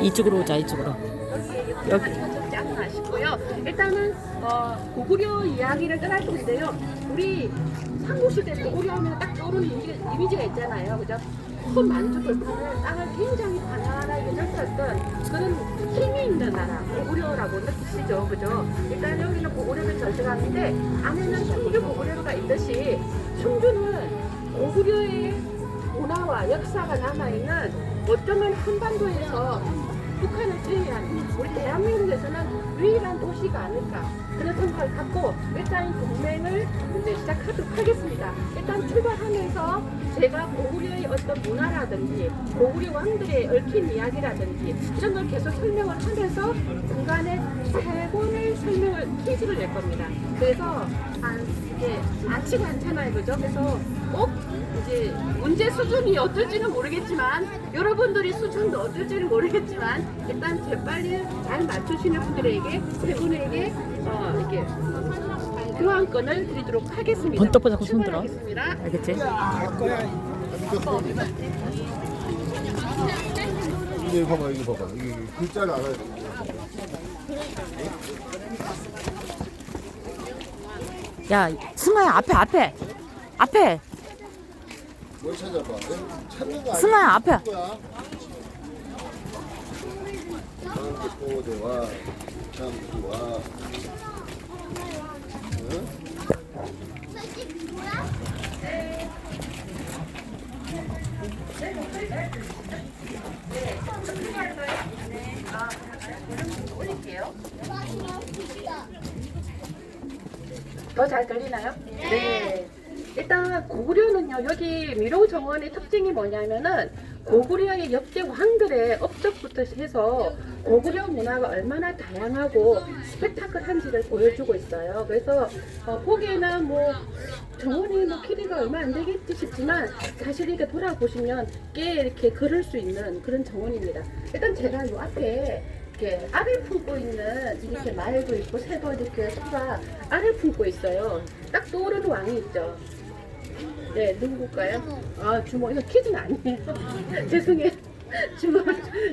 이쪽으로 오자 이쪽으로. 여기. 적지 않나 싶고요. 일단은 어, 고구려 이야기를 떠날 텐데요. 우리 삼국시대 고구려 하면 딱 떠오르는 이미지, 이미지가 있잖아요. 그죠? 큰 만주를 파는 땅을 굉장히 가난하게 넓혔던 그런 힘이 있는 나라 고구려라고 느끼시죠. 그죠? 일단 여기는 고구려를 전승하는데 안에는 충주 고구려가 있듯이 충주는 고구려의 문화와 역사가 남아있는 어쩌면 한반도에서 북한을 제외한 우리 대한민국에서는 유일한 도시가 아닐까 그런 생각을 갖고 일단 동맹을 이제 시작하도록 하겠습니다. 일단 출발하면서 제가 고구려의 어떤 문화라든지 고구려 왕들의 얽힌 이야기라든지 이런 걸 계속 설명을 하면서 중간에 세 번의 설명을 퀴즈를 낼 겁니다. 그래서 안, 이제 많지가 않잖아요, 그죠? 그래서 꼭 이제 문제 수준이 어떨지는 모르겠지만 여러분들이 수준도 어떨지는 모르겠지만 일단 재빨리 잘 맞추시는 분들에게 세 분에게 어, 이렇게 교환권을 드리도록 하겠습니다. 번떡 보자고 손 들어. 출발하겠습니다. 알겠지? 이 게 봐봐 이거 봐봐 이게 글자를 알아야 돼. 야 스마야 앞에 앞에 앞에 뭘 찾아봐. 응? 찾는 거 아니야? 스마야 앞에. 거야. 장포대와 장수와 더 잘 들리나요? 네. 일단 고구려는요 여기 미로 정원의 특징이 뭐냐면은 고구려의 역대 왕들의 업적부터 해서 고구려 문화가 얼마나 다양하고 스펙타클한지를 보여주고 있어요. 그래서 어, 보기에는 뭐 정원이 뭐 길이가 얼마 안 되겠지 싶지만 사실 이렇게 돌아보시면 꽤 이렇게 걸을 수 있는 그런 정원입니다. 일단 제가 이 앞에 이렇게 알을 품고 있는 이렇게 말도 있고 새도 이렇게 소가 알을 품고 있어요. 딱 떠오르는 왕이 있죠. 네, 누굴까요? 아, 주몽. 이거 퀴즈는 아니에요. 죄송해요. 주몽,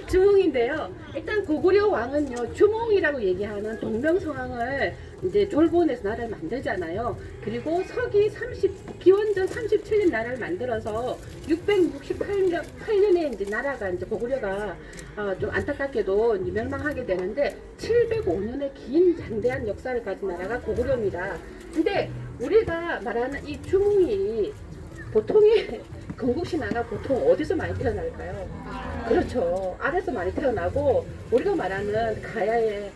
주몽인데요. 일단 고구려 왕은요, 주몽이라고 얘기하는 동명성왕을 이제 졸본에서 나라를 만들잖아요. 그리고 서기 30, 기원전 37년 나라를 만들어서 668년, 8년에 이제 나라가 이제 고구려가 어, 좀 안타깝게도 이제 멸망하게 되는데 705년의 긴 장대한 역사를 가진 나라가 고구려입니다. 근데 우리가 말하는 이 주몽이 보통의 건국신화가 보통 어디서 많이 태어날까요? 그렇죠. 아래서 많이 태어나고 우리가 말하는 가야의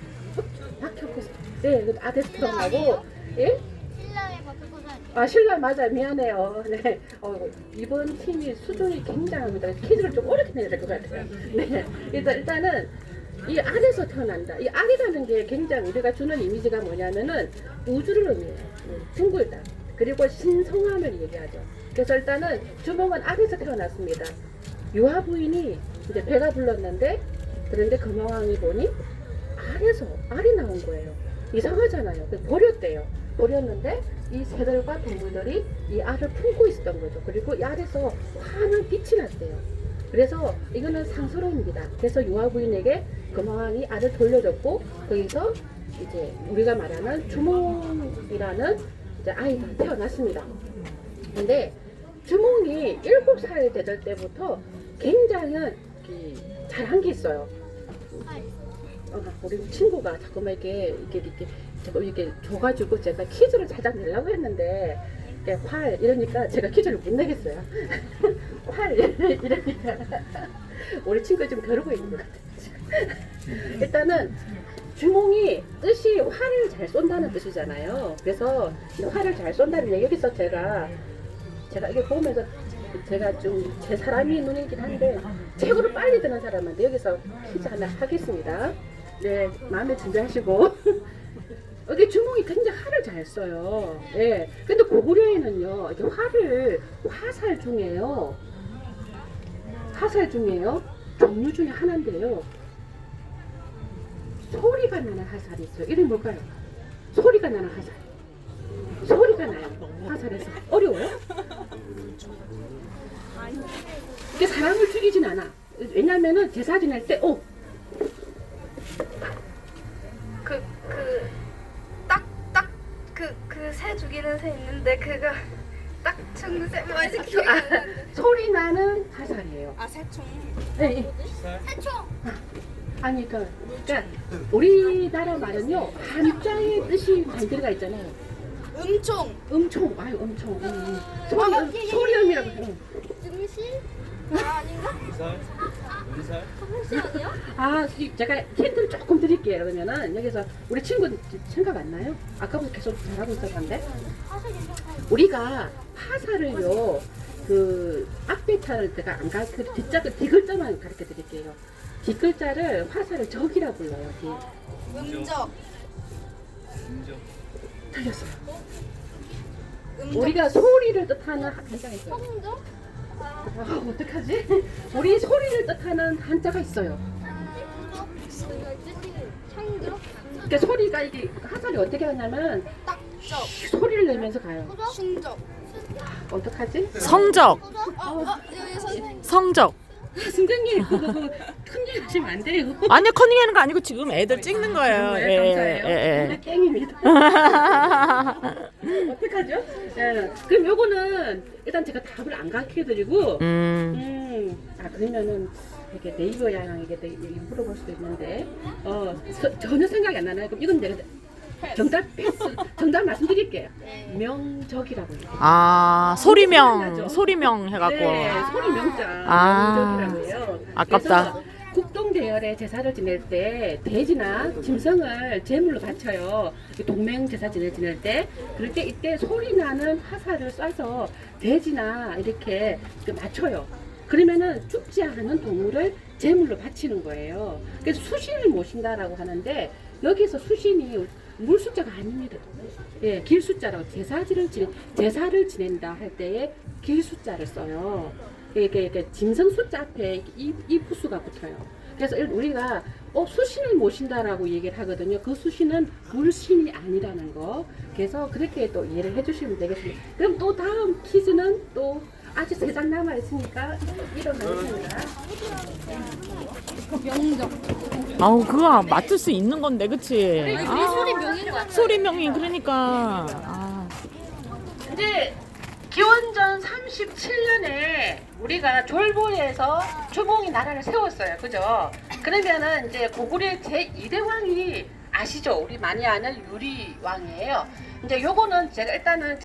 박혁수 네, 그 아래서 태어나고 예? 신라의 버터코사 아 신라 맞아요. 미안해요. 네. 어, 이번 팀이 수준이 굉장합니다. 퀴즈를 좀 어렵게 내야 될 것 같아요. 네. 일단 일단은 이 알에서 태어난다. 이 알이라는 게 굉장히 우리가 주는 이미지가 뭐냐면은 우주를 의미해요. 음, 둥글다 그리고 신성함을 얘기하죠 그래서 일단은 주몽은 알에서 태어났습니다 유아 부인이 이제 배가 불렀는데 그런데 금왕이 보니 알에서 알이 나온 거예요. 이상하잖아요. 버렸대요. 버렸는데 이 새들과 동물들이 이 알을 품고 있었던 거죠. 그리고 이 알에서 환한 빛이 났대요. 그래서 이거는 상스러웁니다. 그래서 유아 부인에게 금왕이 알을 돌려줬고 거기서 이제 우리가 말하는 주몽이라는 이제 아이가 태어났습니다. 근데 주몽이 일곱 살 되던 때부터 굉장히 이 잘한 게 있어요. 어, 우리 친구가 자꾸만 이렇게 이렇게 이렇게 자꾸 이렇게 줘가지고 제가 퀴즈를 살짝 내려고 했는데 이렇게 활 이러니까 제가 퀴즈를 못 내겠어요. 활 이러니까 우리 친구 좀 벼르고 있는 것 같아요. 일단은 주몽이 뜻이 활을 잘 쏜다는 뜻이잖아요. 그래서 이 활을 잘 쏜다는 여기서 제가 제가 이게 보면서 제가 좀 제 사람이 눈이긴 한데 최고로 빨리 드는 사람한테 여기서 퀴즈 하나 하겠습니다. 네, 마음에 준비하시고. 여기 주몽이 굉장히 활을 잘 써요. 예. 근데 고구려에는요, 이렇게 활을 화살 중에요. 화살 중에요. 종류 중에 하나인데요. 소리가 나는 화살이 있어요. 이름 뭘까요? 소리가 나는 화살. 소리가 나요. 화살에서. 어려워요? 이게 사람을 죽이진 않아. 왜냐면은 제사 지낼 때, 어. 그, 오! 그새 그, 그 죽이는 새 있는데, 그거. 딱 죽는 새, 아, 뭐, 이렇게. 아, 아, 소리 나는 화살이에요. 아, 새총. 네. 예. 새총! 아니 그러니까, 그러니까 우리나라 말은요 한자의 뜻이 많이 들어가 있잖아요. 음총 음총, 아유 음총. 음, 음. 소리, 소리음이라고. 응. 음실 아 아닌가 음실 아니야 아, 이- 제가 힌트를 조금 드릴게요. 그러면은 여기서 우리 친구 생각 안 나요? 아까부터 계속 잘하고 있었는데 우리가 화살을요 그 앞에 차를 제가 안 가르쳐 뒷자 뒷글자만 가르쳐 드릴게요. 뒷글자를 화살을 적이라 불러요. 뒷. 음적 틀렸어요. 음적 우리가 소리를 뜻하는 한자가 있어요. 성적 아, 어떡하지? 우리 소리를 뜻하는 한자가 있어요. 창적 그러니까 소리가 이게 화살이 어떻게 하냐면 딱적 소리를 내면서 가요. 순적 어떡하지? 성적, 어 어 여기 선생님 성적. 선생님 그거 그거 큰일 하시면 안 돼요. 아니 커닝하는 거 아니고 지금 애들 찍는 거예요. 네, 예, 감사해요. 예, 예. 땡입니다. 어떡하죠? 예. 그럼 요거는 일단 제가 답을 안 가르쳐드리고 음, 음, 아 그러면은 이렇게 네이버 양에게 물어볼 수도 있는데 어 서- 전혀 생각이 안 나나요? 그럼 이건 내가 정답 패스 정답 말씀드릴게요. 명적이라고 해요. 아 소리명, 소리명 해갖고. 네, 소리 명자 아, 명적이라고 해요. 아깝다. 그래서 국동 대열에 제사를 지낼 때 돼지나 짐승을 제물로 바쳐요. 동맹 제사 지낼 지낼 때 그럴 때 이때 소리 나는 화살을 쏴서 돼지나 이렇게 그 맞춰요. 그러면은 죽지 않은 동물을 제물로 바치는 거예요. 그래서 수신을 모신다라고 하는데 여기서 수신이 물 숫자가 아닙니다. 예, 길 숫자라고 제사지를 지내, 제사를 지낸다 할 때에 길 숫자를 써요. 이게, 이게 짐승 숫자 앞에 이, 이 부수가 붙어요. 그래서 일- 우리가 어, 수신을 모신다라고 얘기를 하거든요. 그 수신은 물신이 아니라는 거. 그래서 그렇게 또 이해를 해주시면 되겠습니다. 그럼 또 다음 퀴즈는 또 아직 세장 남아 있으니까 일어나겠습니다. 아우 그거 맞출 수 있는 건데, 그치? 우리 아, 소리 명인가 소리명이 그러니까. 아. 이제 기원전 37년에 우리가 졸보에서 주공이 나라를 세웠어요. 그죠? 그러면은 이제 고구려 제 2대 왕이 아시죠? 우리 많이 아는 유리 왕이에요. 이제 요거는 제가 일단은